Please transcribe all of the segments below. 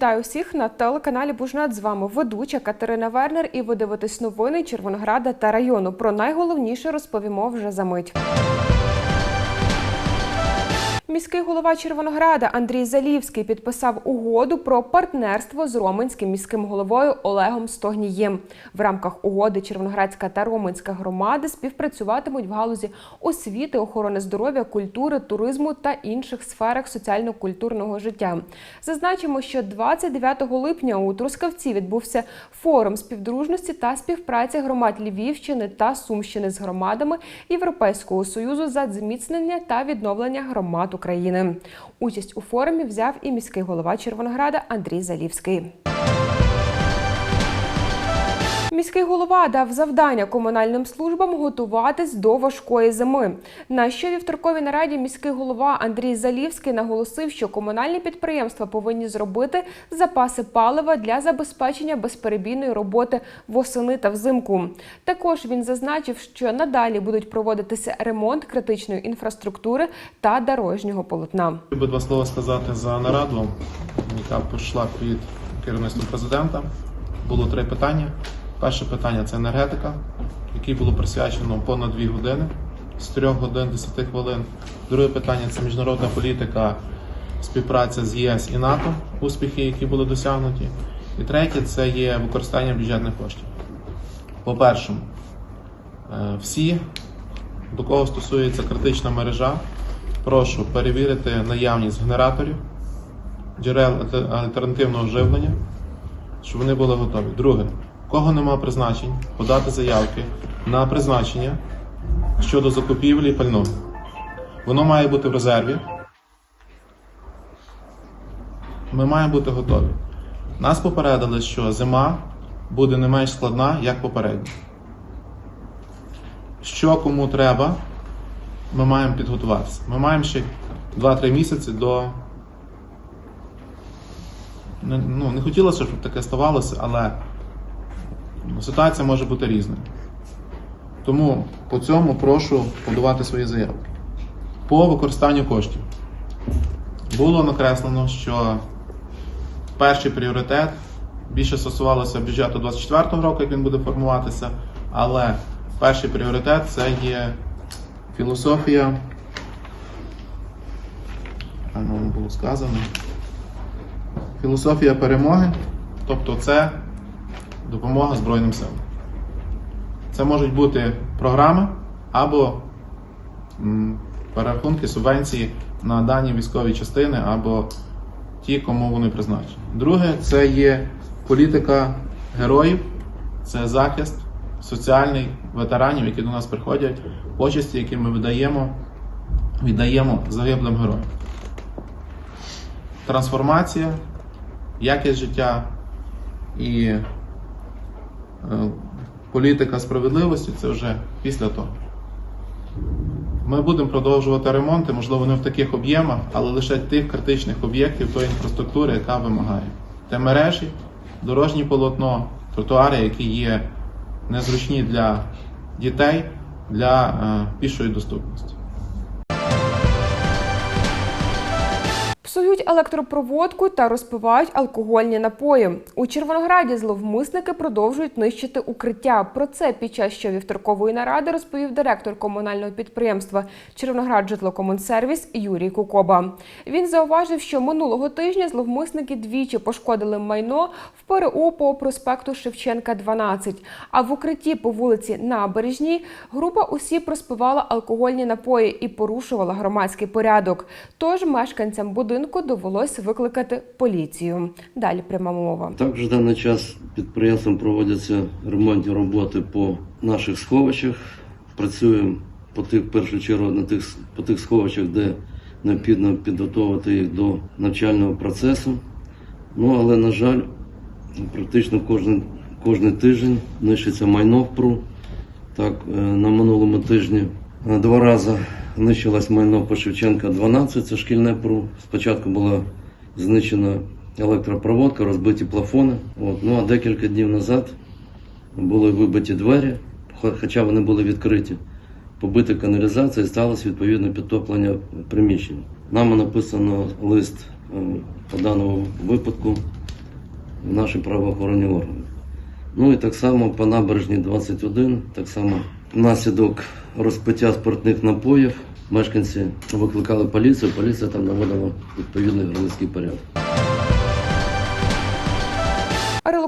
Вітаю всіх на телеканалі Бужнет. З вами ведуча Катерина Вернер. І ви дивитесь новини Червонограда та району. Про найголовніше розповімо вже за мить. Міський голова Червонограда Андрій Залівський підписав угоду про партнерство з Роменським міським головою Олегом Стогнієм. В рамках угоди Червоноградська та Роменська громади співпрацюватимуть в галузі освіти, охорони здоров'я, культури, туризму та інших сферах соціально-культурного життя. Зазначимо, що 29 липня у Трускавці відбувся форум співдружності та співпраці громад Львівщини та Сумщини з громадами Європейського союзу за зміцнення та відновлення громад України. Участь у форумі взяв і міський голова Червонограда Андрій Залівський. Міський голова дав завдання комунальним службам готуватись до важкої зими. На щовівторковій нараді міський голова Андрій Залівський наголосив, що комунальні підприємства повинні зробити запаси палива для забезпечення безперебійної роботи восени та взимку. Також він зазначив, що надалі будуть проводитися ремонт критичної інфраструктури та дорожнього полотна. Би два слова сказати за нараду, яка пройшла під керівництвом президента. Було три питання. Перше питання це енергетика, якій було присвячено понад дві години з 3 годин 10 хвилин. Друге питання це міжнародна політика, співпраця з ЄС і НАТО, успіхи, які були досягнуті. І третє це є використання бюджетних коштів. По-перше, всі, до кого стосується критична мережа, прошу перевірити наявність генераторів, джерел альтернативного живлення, щоб вони були готові. Друге, кого нема призначень, подати заявки на призначення щодо закупівлі пального. Воно має бути в резерві. Ми маємо бути готові. Нас попередили, що зима буде не менш складна, як попередня. Що кому треба, ми маємо підготуватися. Ми маємо ще 2-3 місяці до. Ну, не хотілося, щоб таке ставалося, але ситуація може бути різною. Тому по цьому прошу подавати свої заявки. По використанню коштів. Було накреслено, що перший пріоритет більше стосувалося бюджету 24 року, як він буде формуватися, але перший пріоритет це є філософія. Ну, було сказано. Філософія перемоги, тобто це допомога Збройним силам. Це можуть бути програми або перерахунки субвенції на дані військові частини або ті, кому вони призначені. Друге, це є політика героїв, це захист соціальний ветеранів, які до нас приходять, почесті, які ми видаємо, віддаємо загиблим героям. Трансформація, якість життя і політика справедливості це вже після того. Ми будемо продовжувати ремонти, можливо, не в таких об'ємах, але лише тих критичних об'єктів тої інфраструктури, яка вимагає. Те мережі, дорожнє полотно, тротуари, які є незручні для дітей, для е, пішої доступності. Псують електропроводку та розпивають алкогольні напої. У Червонограді зловмисники продовжують нищити укриття. Про це під час щовівторкової наради розповів директор комунального підприємства Червоноград житлокомунсервіс Юрій Кукоба. Він зауважив, що минулого тижня зловмисники двічі пошкодили майно в ПРУ по проспекту Шевченка 12. А в укритті по вулиці Набережній група осіб розпивала алкогольні напої і порушувала громадський порядок. Тож мешканцям будинку довелось викликати поліцію. Далі пряма мова. Також в даний час підприємством проводяться ремонтні роботи по наших сховищах. Працюємо по тих, першу чергу на тих, по тих сховищах, де необхідно підготувати їх до навчального процесу. Ну, але, на жаль, практично кожен, кожен тиждень нищиться майно в ПРУ. Так, е, на минулому тижні два рази знищилось майно по Шевченка 12, це шкільне ПРУ. Спочатку була знищена електропроводка, розбиті плафони. От. Ну а декілька днів назад були вибиті двері, хоча вони були відкриті. Побита каналізація і сталося відповідне підтоплення приміщень. Нам написано лист е, по даному випадку в наші правоохоронні органи. Ну і так само по набережні 21, так само внаслідок розпиття спиртних напоїв мешканці викликали поліцію, поліція там наводила відповідний громадський порядок.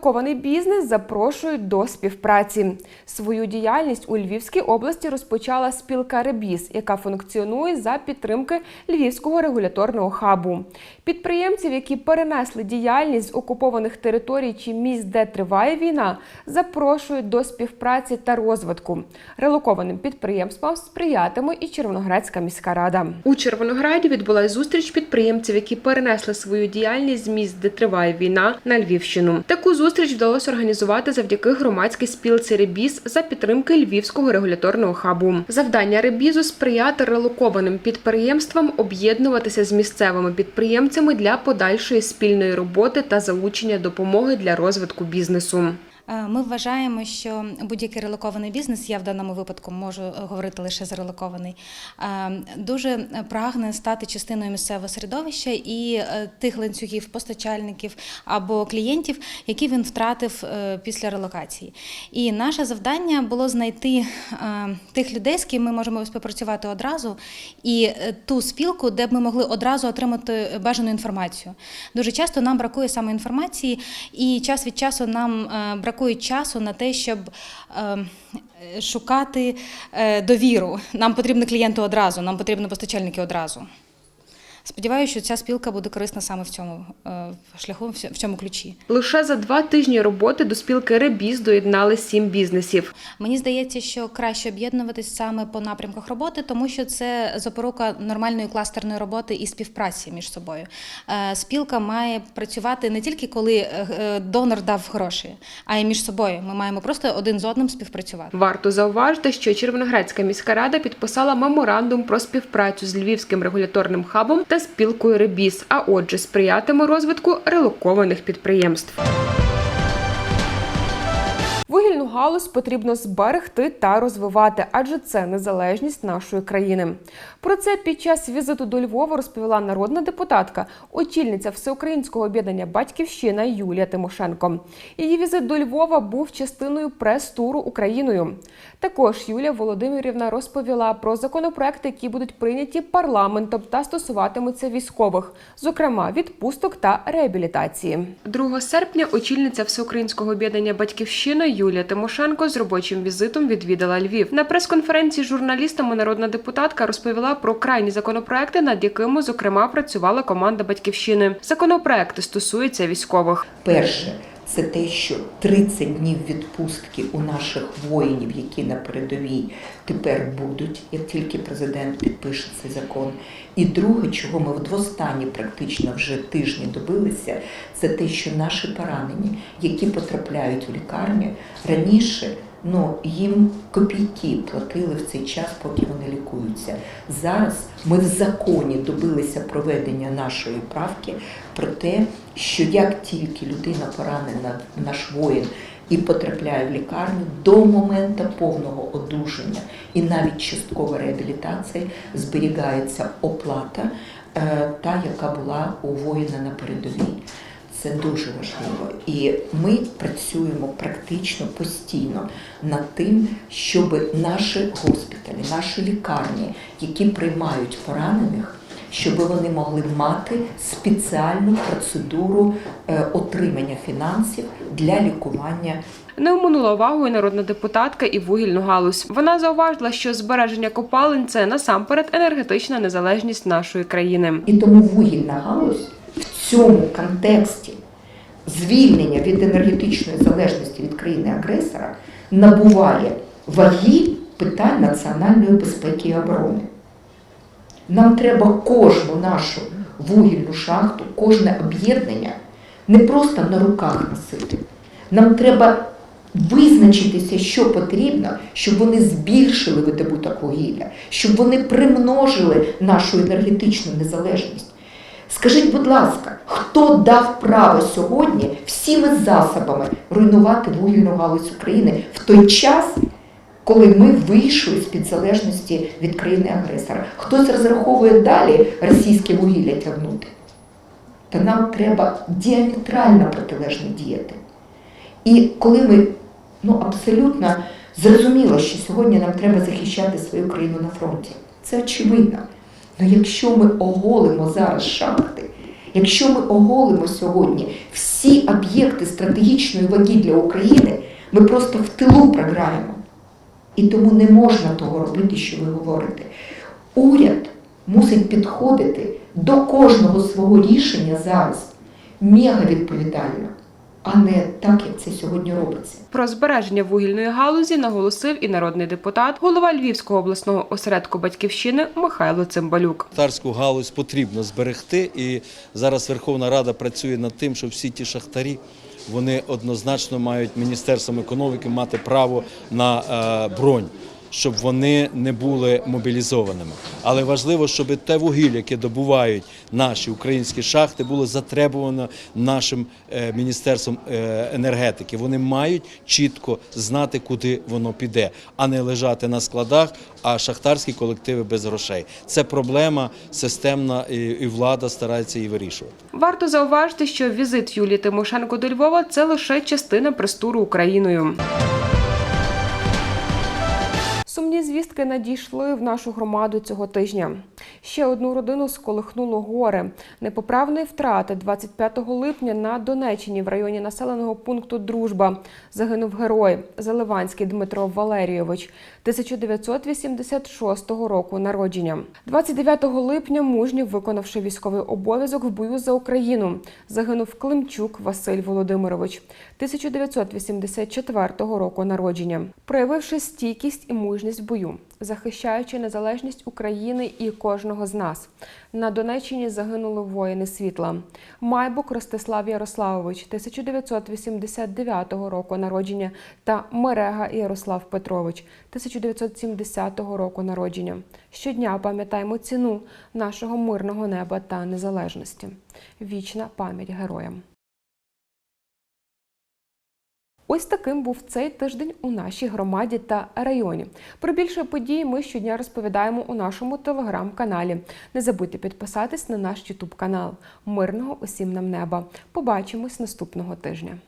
Релокований бізнес запрошують до співпраці. Свою діяльність у Львівській області розпочала спілка Ребіз, яка функціонує за підтримки Львівського регуляторного хабу. Підприємців, які перенесли діяльність з окупованих територій чи місць, де триває війна, запрошують до співпраці та розвитку. Релокованим підприємствам сприятиме і Червоноградська міська рада. У Червонограді відбулася зустріч підприємців, які перенесли свою діяльність з місць, де триває війна, на Львівщину. Таку зустріч вдалося організувати завдяки громадській спілці Ребіз за підтримки Львівського регуляторного хабу. Завдання Ребізу сприяти релокованим підприємствам об'єднуватися з місцевими підприємцями для подальшої спільної роботи та залучення допомоги для розвитку бізнесу. Е, Ми вважаємо, що будь-який релокований бізнес, я в даному випадку можу е, говорити лише за релокований, е, дуже прагне стати частиною місцевого середовища і тих ланцюгів постачальників або клієнтів, які він втратив після релокації. І наше завдання було знайти тих людей, з ким ми можемо співпрацювати одразу, і ту спілку, де б ми могли одразу отримати бажану інформацію. Дуже часто нам бракує саме інформації, і час від часу нам е, бракує часу на те, щоб е, шукати е, довіру. Нам потрібно клієнти одразу, нам потрібні постачальники одразу. Сподіваюся, що ця спілка буде корисна саме в цьому е, шляху, в цьому ключі. Лише за два тижні роботи до спілки Ребіз доєднали сім бізнесів. Мені здається, що краще об'єднуватись саме по напрямках роботи, тому що це запорука нормальної кластерної роботи і співпраці між собою. Е, Спілка має працювати не тільки коли е, донор дав гроші, а й між собою. Ми маємо просто один з одним співпрацювати. Варто зауважити, що Червоноградська міська рада підписала меморандум про співпрацю з Львівським регуляторним хабом та спілкою Ребіс, а отже, сприятиме розвитку релокованих підприємств. Галузь потрібно зберегти та розвивати, адже це незалежність нашої країни. Про це під час візиту до Львова розповіла народна депутатка, очільниця всеукраїнського об'єднання Батьківщина Юлія Тимошенко. Її візит до Львова був частиною прес-туру Україною. Також Юлія Володимирівна розповіла про законопроекти, які будуть прийняті парламентом та стосуватимуться військових, зокрема відпусток та реабілітації. 2 серпня очільниця всеукраїнського об'єднання Батьківщина Юлія Тимошенко з робочим візитом відвідала Львів. На прес-конференції журналістами народна депутатка розповіла про крайні законопроекти, над якими зокрема працювала команда Батьківщини. Законопроекти стосуються військових. Перше, це те, що 30 днів відпустки у наших воїнів, які на передовій тепер будуть, як тільки президент підпише цей закон. І друге, чого ми вдвостанні практично вже тижні добилися, це те, що наші поранені, які потрапляють у лікарню, раніше ну, їм копійки платили в цей час, поки вони лікуються. Зараз ми в законі добилися проведення нашої правки про те, що як тільки людина поранена, наш воїн, і потрапляє в лікарню до моменту повного одужання і навіть часткова реабілітація зберігається оплата, е, та, яка була у воїна на передовій. Це дуже важливо. І ми працюємо практично постійно над тим, щоб наші госпіталі, наші лікарні, які приймають поранених, щоб вони могли мати спеціальну процедуру е, отримання фінансів для лікування Не оминула увагою народна депутатка і вугільну галузь. Вона зауважила, що збереження копалин це насамперед енергетична незалежність нашої країни. І тому вугільна галузь в цьому контексті звільнення від енергетичної залежності від країни-агресора набуває ваги питань національної безпеки і оборони. Нам треба кожну нашу вугільну шахту, кожне об'єднання не просто на руках носити. Нам треба визначитися, що потрібно, щоб вони збільшили видобуток вугілля, щоб вони примножили нашу енергетичну незалежність. Скажіть, будь ласка, хто дав право сьогодні всіми засобами руйнувати вугільну галузь України в той час, коли ми вийшли з-під залежності від країни-агресора? Хтось розраховує далі російське вугілля тягнути? то нам треба діаметрально протилежно діяти. І коли ми ну, абсолютно зрозуміло, що сьогодні нам треба захищати свою країну на фронті, це очевидно. Але якщо ми оголимо зараз шахти, якщо ми оголимо сьогодні всі об'єкти стратегічної ваги для України, ми просто в тилу програємо. І тому не можна того робити, що ви говорите. Уряд мусить підходити до кожного свого рішення зараз мега відповідально, а не так, як це сьогодні робиться. Про збереження вугільної галузі наголосив і народний депутат, голова Львівського обласного осередку батьківщини Михайло Цимбалюк. Шахтарську галузь потрібно зберегти, і зараз Верховна Рада працює над тим, щоб всі ті шахтарі вони однозначно мають міністерством економіки мати право на е, бронь. Щоб вони не були мобілізованими, але важливо, щоб те вугілля, яке добувають наші українські шахти, було затребувано нашим е, міністерством е, енергетики. Вони мають чітко знати, куди воно піде, а не лежати на складах, а шахтарські колективи без грошей. Це проблема системна, і, влада старається її вирішувати. Варто зауважити, що візит Юлії Тимошенко до Львова це лише частина прес-туру Україною. Сумні звістки надійшли в нашу громаду цього тижня. Ще одну родину сколихнуло горе. Непоправної втрати 25 липня на Донеччині в районі населеного пункту Дружба загинув герой Заливанський Дмитро Валерійович 1986 року народження. 29 липня мужньо виконавши військовий обов'язок в бою за Україну, загинув Климчук Василь Володимирович 1984 року народження, проявивши стійкість і мужність в бою, захищаючи незалежність України і кожного з нас. На Донеччині загинули воїни світла. Майбук Ростислав Ярославович 1989 року народження та Мерега Ярослав Петрович 1970 року народження. Щодня пам'ятаємо ціну нашого мирного неба та незалежності. Вічна пам'ять героям. Ось таким був цей тиждень у нашій громаді та районі. Про більше подій ми щодня розповідаємо у нашому телеграм-каналі. Не забудьте підписатись на наш Ютуб канал. Мирного усім нам неба. Побачимось наступного тижня.